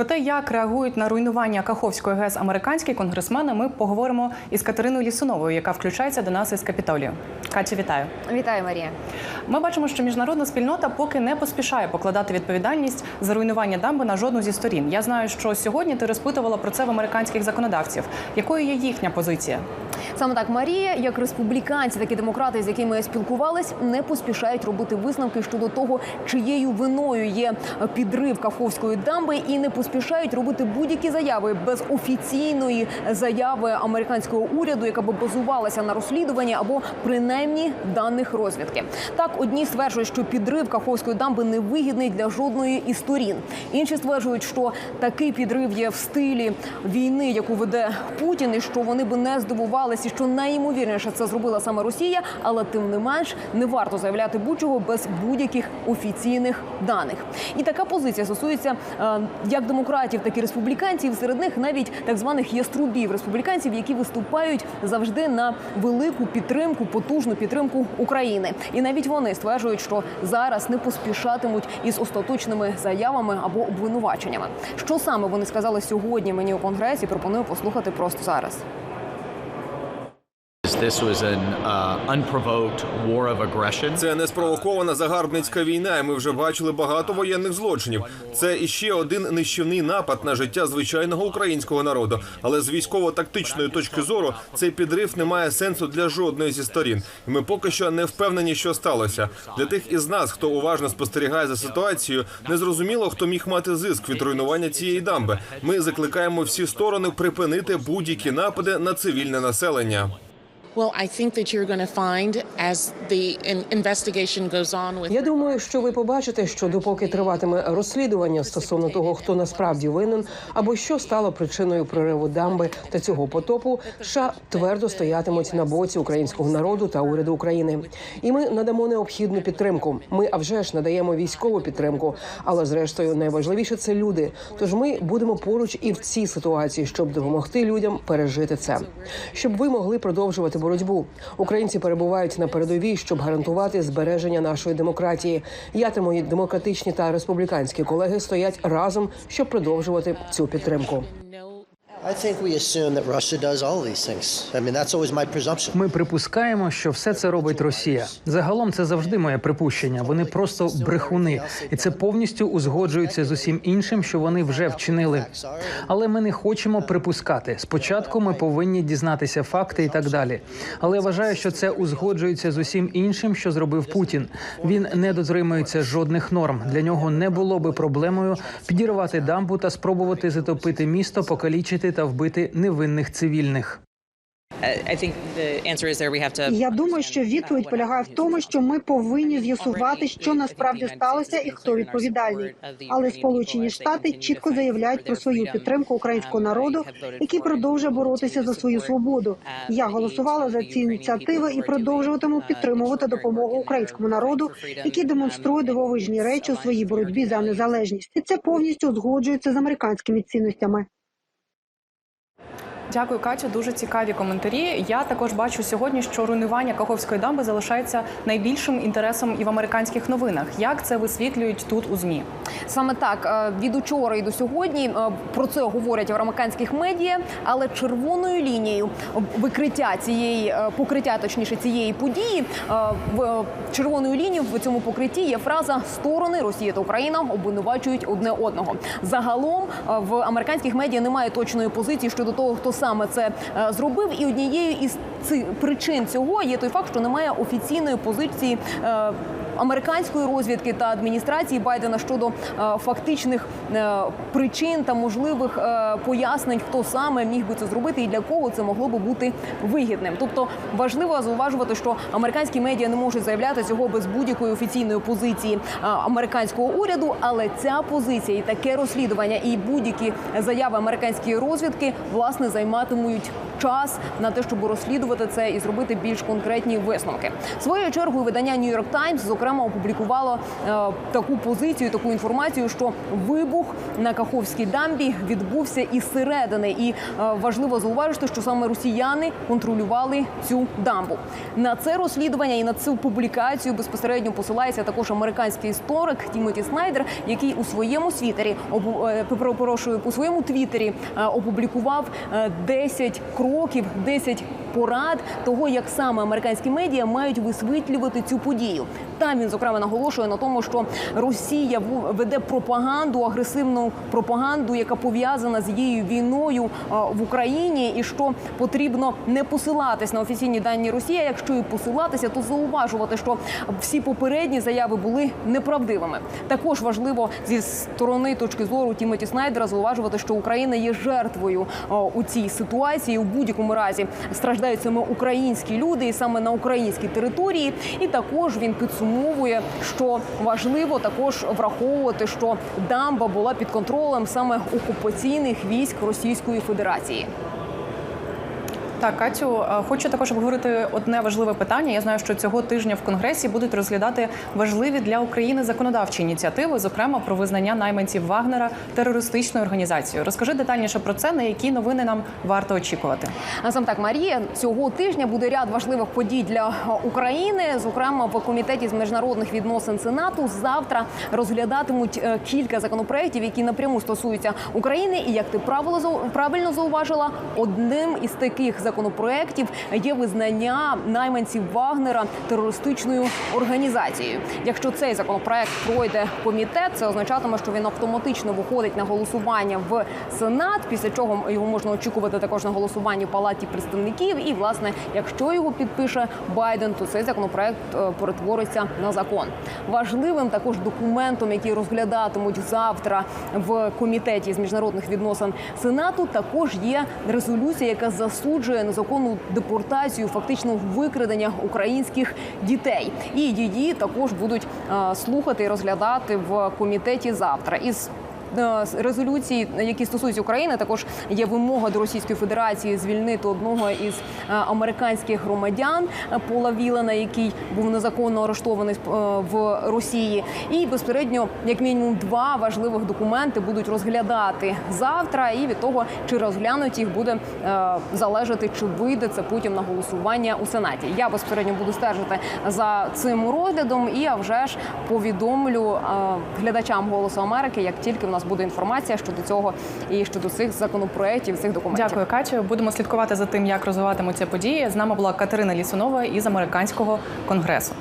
Про те, як реагують на руйнування Каховської ГЕС американські конгресмени, ми поговоримо із Катериною Лісуновою, яка включається до нас із Капітолію. Катю, вітаю. Вітаю, Марія. Ми бачимо, що міжнародна спільнота поки не поспішає покладати відповідальність за руйнування дамби на жодну зі сторін. Я знаю, що сьогодні ти розпитувала про це в американських законодавців. Якою є їхня позиція? Саме так Марія, як республіканці, так і демократи, з якими я спілкувалась, не поспішають робити висновки щодо того, чиєю виною є підрив Каховської дамби, і не поспішають робити будь-які заяви без офіційної заяви американського уряду, яка би базувалася на розслідуванні або принаймні даних розвідки. Так, одні стверджують, що підрив Каховської дамби невигідний для жодної із сторін. Інші стверджують, що такий підрив є в стилі війни, яку веде Путін, і що вони би не здивувалися, що найімовірніше це зробила саме Росія, але тим не менш не варто заявляти будь-чого без будь-яких офіційних даних. І така позиція стосується е, як демократів, так і республіканців. Серед них навіть так званих яструбів республіканців, які виступають завжди на велику підтримку, потужну підтримку України. І навіть вони стверджують, що зараз не поспішатимуть із остаточними заявами або обвинуваченнями. Що саме вони сказали сьогодні мені у конгресі? Пропоную послухати просто зараз. This was an uh, unprovoked war of aggression. Це неспровокована загарбницька війна. і Ми вже бачили багато воєнних злочинів. Це іще один нищівний напад на життя звичайного українського народу. Але з військово-тактичної точки зору цей підрив не має сенсу для жодної зі сторін. Ми поки що не впевнені, що сталося. Для тих із нас, хто уважно спостерігає за ситуацією, незрозуміло, хто міг мати зиск від руйнування цієї дамби. Ми закликаємо всі сторони припинити будь-які напади на цивільне населення. Я думаю, що ви побачите, що допоки триватиме розслідування стосовно того, хто насправді винен, або що стало причиною прориву дамби та цього потопу, США твердо стоятимуть на боці українського народу та уряду України. І ми надамо необхідну підтримку. Ми а вже ж надаємо військову підтримку, але зрештою найважливіше це люди. Тож ми будемо поруч і в цій ситуації, щоб допомогти людям пережити це, щоб ви могли продовжувати боротьбу. Українці перебувають на передовій, щоб гарантувати збереження нашої демократії. Я та мої демократичні та республіканські колеги стоять разом, щоб продовжувати цю підтримку. Ми припускаємо, що все це робить Росія. Загалом це завжди моє припущення. Вони просто брехуни, і це повністю узгоджується з усім іншим, що вони вже вчинили. Але ми не хочемо припускати. Спочатку ми повинні дізнатися факти і так далі. Але я вважаю, що це узгоджується з усім іншим, що зробив Путін. Він не дотримується жодних норм. Для нього не було би проблемою підірвати дамбу та спробувати затопити місто, покалічити та вбити невинних цивільних. Я думаю, що відповідь полягає в тому, що ми повинні з'ясувати, що насправді сталося і хто відповідальний. Але Сполучені Штати чітко заявляють про свою підтримку українського народу, який продовжує боротися за свою свободу. Я голосувала за ці ініціативи і продовжуватиму підтримувати допомогу українському народу, який демонструє дивовижні речі у своїй боротьбі за незалежність. І це повністю узгоджується з американськими цінностями. Дякую, Катю. Дуже цікаві коментарі. Я також бачу сьогодні, що руйнування Каховської дамби залишається найбільшим інтересом і в американських новинах. Як це висвітлюють тут у змі? Саме так е, від учора і до сьогодні е, про це говорять в американських медіа, але червоною лінією викриття цієї е, покриття, точніше цієї події, в червоною лінією в цьому покритті є фраза сторони Росія та Україна обвинувачують одне одного. Загалом в американських медіа немає точної позиції щодо того, хто саме це е, зробив, і однією із цих причин цього є той факт, що немає офіційної позиції. Американської розвідки та адміністрації Байдена щодо е, фактичних е, причин та можливих е, пояснень, хто саме міг би це зробити і для кого це могло би бути вигідним. Тобто важливо зауважувати, що американські медіа не можуть заявляти цього без будь-якої офіційної позиції американського уряду, але ця позиція і таке розслідування, і будь-які заяви американської розвідки власне займатимуть час на те, щоб розслідувати це і зробити більш конкретні висновки. Своєю чергою видання New York Times, зокрема. Зокрема опублікувало е, таку позицію, таку інформацію, що вибух на Каховській дамбі відбувся із середини, і е, важливо зауважити, що саме росіяни контролювали цю дамбу. На це розслідування і на цю публікацію безпосередньо посилається також американський історик Тімоті Снайдер, який у своєму світері обу- е, у своєму твіттері опублікував е, 10 кроків, 10 порад того, як саме американські медіа мають висвітлювати цю подію. Там він зокрема наголошує на тому, що Росія веде пропаганду, агресивну пропаганду, яка пов'язана з її війною в Україні, і що потрібно не посилатись на офіційні дані Росії. Якщо і посилатися, то зауважувати, що всі попередні заяви були неправдивими. Також важливо зі сторони точки зору Тімоті Снайдера зауважувати, що Україна є жертвою у цій ситуації. У будь-якому разі страждають саме українські люди, і саме на українській території. І також він підсумовує, що важливо також враховувати, що дамба була під контролем саме окупаційних військ Російської Федерації. Так, Катю, е, хочу також обговорити одне важливе питання. Я знаю, що цього тижня в Конгресі будуть розглядати важливі для України законодавчі ініціативи, зокрема про визнання найманців Вагнера терористичною організацією. Розкажи детальніше про це, на які новини нам варто очікувати. Сам так, Марія, цього тижня буде ряд важливих подій для України. Зокрема, в комітеті з міжнародних відносин Сенату завтра розглядатимуть е, кілька законопроєктів, які напряму стосуються України. І як ти правило правильно зауважила, одним із таких законопроєктів є визнання найманців Вагнера терористичною організацією. Якщо цей законопроект пройде комітет, це означатиме, що він автоматично виходить на голосування в Сенат. Після чого його можна очікувати також на голосуванні в палаті представників. І власне, якщо його підпише Байден, то цей законопроект е, перетвориться на закон. Важливим також документом, який розглядатимуть завтра в комітеті з міжнародних відносин Сенату, також є резолюція, яка засуджує незаконну депортацію, фактично викрадення українських дітей. І її також будуть е, слухати і розглядати в комітеті завтра. Із резолюції, які стосуються України, також є вимога до Російської Федерації звільнити одного із е, американських громадян е, Пола Вілена, який був незаконно арештований е, в Росії. І безпередньо, як мінімум, два важливих документи будуть розглядати завтра. І від того, чи розглянуть їх, буде е, залежати, чи вийде це потім на голосування у сенаті. Я безпередньо буду стежити за цим розглядом, і а вже ж повідомлю е, глядачам голосу Америки, як тільки в нас буде інформація щодо цього і щодо цих законопроєктів, цих документів. Дякую, Катю. Будемо слідкувати за тим, як розвиватимуться події. З нами була Катерина Лісунова із американського конгресу.